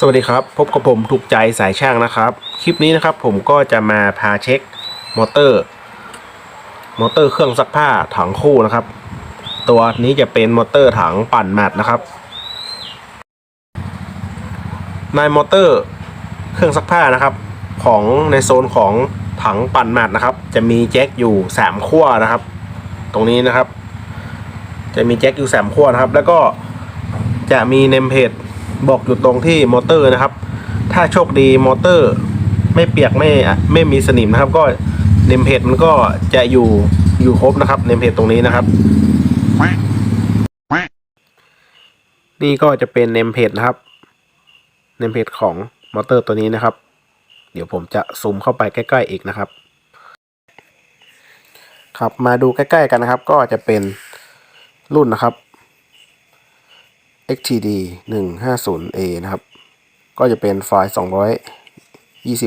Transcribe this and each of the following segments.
สวัสดีครับ พบกับผมถูกใจสายช่างนะครับ คลิปนี้นะครับผมก็จะมาพาเช็คมอเตอร์ มอเตอร์เครื่องซักผ้าถังคู่นะครับ ตัวนี้จะเป็นมอเตอร์ถังปั่นแมตนะครับ ในมอเตอร์เครื่องซักผ้านะครับ ของในโซนของถังปั่นแมตนะครับ จะมีแจ็คอยู่สามขั้วนะครับ ตรงนี้นะครับ จะมีแจ็คอยู่สามขั้วนะครับ แล้วก็จะมีเนมเพจ บอกอยู่ตรงที่มอเตอร์นะครับ ถ้าโชคดีมอเตอร์ไม่เปียกไม่ไม่มีสนิมนะครับ ก็เนมเพจมันก็จะอยู่อยู่ครบนะครับเนมเพจตรงนี้นะครับ นี่ก็จะเป็นเนมเพจนะครับเนมเพจของมอเตอร์ตัวนี้นะครับ เดี๋ยวผมจะซูมเข้าไปใกล้ ๆ อีกนะครับ ครับมาดูใกล้ ๆ กันนะครับ ก็จะเป็นรุ่นนะครับ XTD 150A นะครับ ก็จะเป็นไฟล์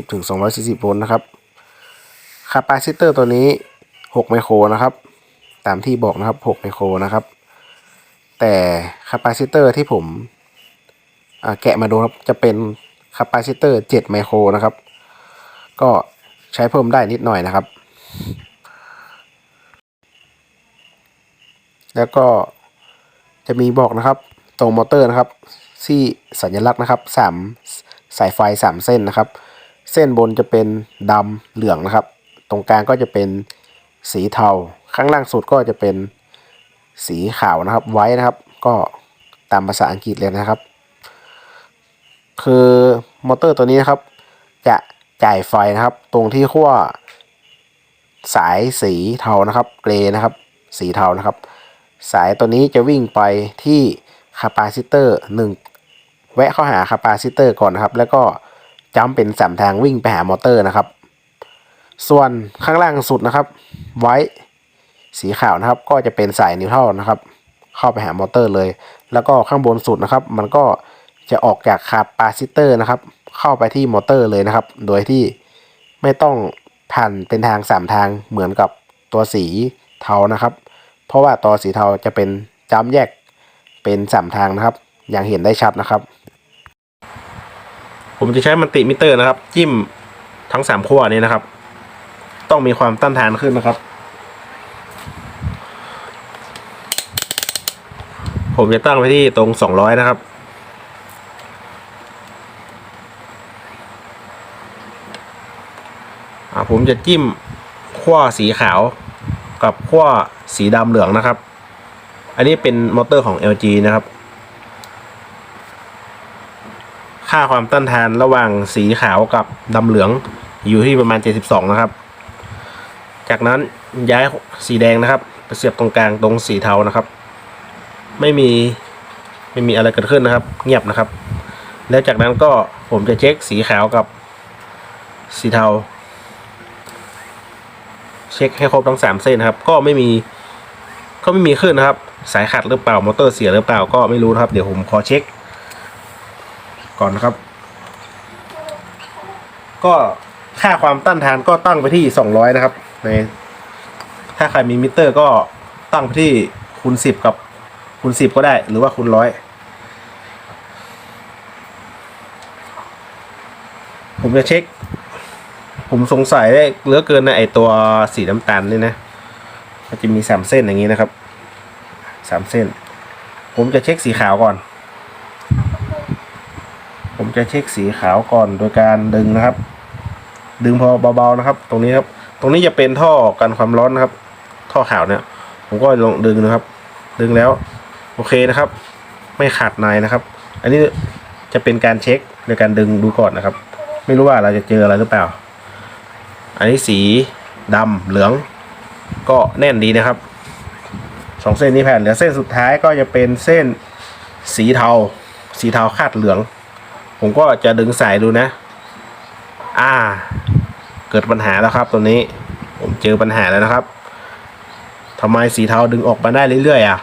220ถึง240 โวลต์นะครับคาปาซิเตอร์ตัวนี้ 6 ไมโครนะครับ ตามที่บอกนะครับ 6 ไมโครนะครับ แต่คาปาซิเตอร์ที่ผมแกะมาดูครับ จะเป็นคาปาซิเตอร์ 7 ไมโครนะครับ ก็ใช้เพิ่มได้นิดหน่อยนะครับ แล้วก็จะมีบอกนะครับ ตรงมอเตอร์นะครับ ที่สัญลักษณ์นะครับสามสายไฟสามเส้นนะครับ เส้นบนจะเป็นดำเหลืองนะครับ ตรงกลางก็จะเป็นสีเทา ข้างล่างสุดก็จะเป็นสีขาวนะครับ ไว้นะครับ ก็ตามภาษาอังกฤษเลยนะครับ คือมอเตอร์ตัวนี้นะครับ จะจ่ายไฟนะครับ ตรงที่ขั้วสายสีเทานะครับ เกรย์นะครับ สีเทานะครับ สายตัวนี้จะวิ่งไปที่ คาปาซิเตอร์1แวะเข้าหาคาปาซิเตอร์ก่อนนะครับ แล้วก็จัมป์เป็นสามทางวิ่งไปหามอเตอร์นะครับ ส่วนข้างล่างสุดนะครับ ไว้สีขาวนะครับ ก็จะเป็นสายนิวทรัลนะครับ เข้าไปหามอเตอร์เลย แล้วก็ข้างบนสุดนะครับ มันก็จะออกจากคาปาซิเตอร์นะครับ เข้าไปที่มอเตอร์เลยนะครับ โดยที่ไม่ต้องผ่านเป็นทางสามทางเหมือนกับตัวสีเทานะครับ เพราะว่าตัวสีเทาจะเป็นจ้ำแยก เป็นสามทางนะครับ อย่างเห็นได้ชัดนะครับ ผมจะใช้มันติมิเตอร์นะครับ จิ้มทั้งสามขั้วนี้นะครับ ต้องมีความต้านทานขึ้นนะครับ ผมจะตั้งไว้ที่ตรงสองร้อยนะครับผมจะจิ้มขั้วสีขาวกับขั้วสีดำเหลืองนะครับ อันนี้เป็นมอเตอร์ของ LG นะครับ ค่าความต้านทานระหว่างสีขาวกับดำเหลืองอยู่ที่ประมาณ 72 นะครับ จากนั้นย้ายสีแดงนะครับไปเสียบตรงกลางตรงสีเทานะครับ ไม่มีไม่มีอะไรเกิดขึ้นนะครับ เงียบนะครับ แล้วจากนั้นก็ผมจะเช็คสีขาวกับสีเทา เช็คให้ครบทั้งสามเส้นนะครับ ก็ไม่มีก็ไม่มีขึ้นนะครับ สายขัดหรือเปล่ามอเตอร์เสียหรือเปล่าก็ไม่รู้นะครับ เดี๋ยวผมขอเช็ค ก่อนนะครับ ก็ค่าความต้านทานก็ตั้งไปที่สองร้อยนะครับ ใน ถ้าใครมีมิเตอร์ก็ตั้งไปที่คูณสิบกับคูณสิบก็ได้ หรือว่าคูณร้อยผมจะเช็ค ผมสงสัยได้เหลือเกินนะไอตัวสีน้ำตาลนี่นะ มันจะมีสามเส้นอย่างนี้นะครับ สามเส้น ผมจะเช็คสีขาวก่อน ผมจะเช็คสีขาวก่อนโดยการดึงนะครับ ดึงพอเบาๆนะครับ ตรงนี้ครับ ตรงนี้จะเป็นท่อกันความร้อนนะครับ ท่อขาวเนี่ย ผมก็ลองดึงนะครับ ดึงแล้ว โอเคนะครับ ไม่ขาดในนะครับ อันนี้จะเป็นการเช็คโดยการดึงดูก่อนนะครับ ไม่รู้ว่าเราจะเจออะไรหรือเปล่า อันนี้สีดำเหลืองก็แน่นดีนะครับ สองเส้นนี้แผ่นเหลือเส้นสุดท้ายก็จะเป็นเส้นสีเทา สีเทาคาดเหลือง ผมก็จะดึงสายดูนะ อ่า เกิดปัญหาแล้วครับตัวนี้ ผมเจอปัญหาแล้วนะครับทำไมสีเทาดึงออกมาได้เรื่อยๆอะ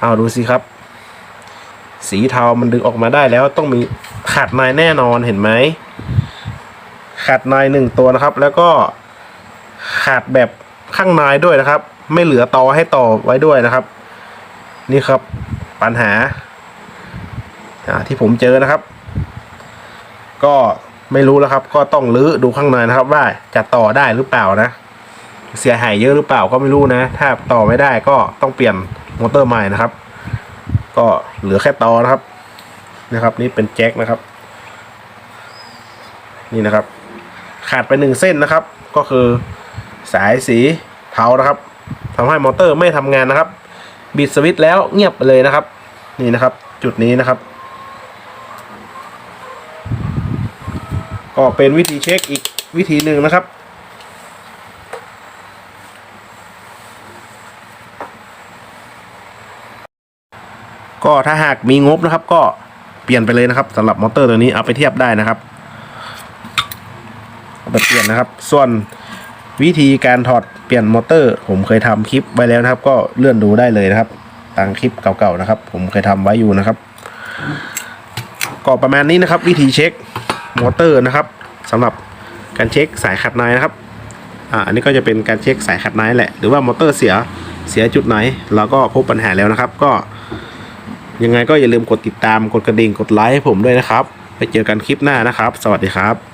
เอาดูสิครับ สีเทามันดึงออกมาได้แล้วต้องมีขาดในแน่นอนเห็นไหมขาดในหนึ่งตัวนะครับ แล้วก็ขาดแบบข้างในด้วยนะครับ ไม่เหลือต่อให้ต่อไว้ด้วยนะครับ นี่ครับปัญหาที่ผมเจอนะครับ ก็ไม่รู้แล้วครับ ก็ต้องรื้อดูข้างในนะครับ ว่าจะต่อได้หรือเปล่านะ เสียหายเยอะหรือเปล่าก็ไม่รู้นะ ถ้าต่อไม่ได้ก็ต้องเปลี่ยนมอเตอร์ใหม่นะครับ ก็เหลือแค่ต่อนะครับนะครับ นี่เป็นแจ็คนะครับ นี่นะครับ ขาดไปหนึ่งเส้นนะครับ ก็คือสายสีเทานะครับ ทำให้มอเตอร์ไม่ทำงานนะครับ บิดสวิตช์แล้วเงียบไปเลยนะครับ นี่นะครับ จุดนี้นะครับ ก็เป็นวิธีเช็คอีกวิธีหนึ่งนะครับก็ถ้าหากมีงบนะครับก็เปลี่ยนไปเลยนะครับสำหรับมอเตอร์ตัวนี้เอาไปเทียบได้นะครับเอาไปเปลี่ยนนะครับ ส่วน วิธีการถอดเปลี่ยนมอเตอร์ ผมเคยทำคลิปไว้แล้วนะครับ ก็เลื่อนดูได้เลยนะครับตามคลิปเก่าๆนะครับ ผมเคยทำไว้อยู่นะครับ ก็ประมาณนี้นะครับ วิธีเช็คมอเตอร์นะครับสำหรับการเช็คสายขัดในนะครับอ่าอันนี้ก็จะเป็นการเช็คสายขัดในแหละหรือว่ามอเตอร์เสียเสียจุดไหน เราก็พบปัญหาแล้วนะครับ ก็ยังไงก็อย่าลืมกดติดตามกดกระดิ่งกดไลค์ให้ผมด้วยนะครับ ไปเจอกันคลิปหน้านะครับ สวัสดีครับ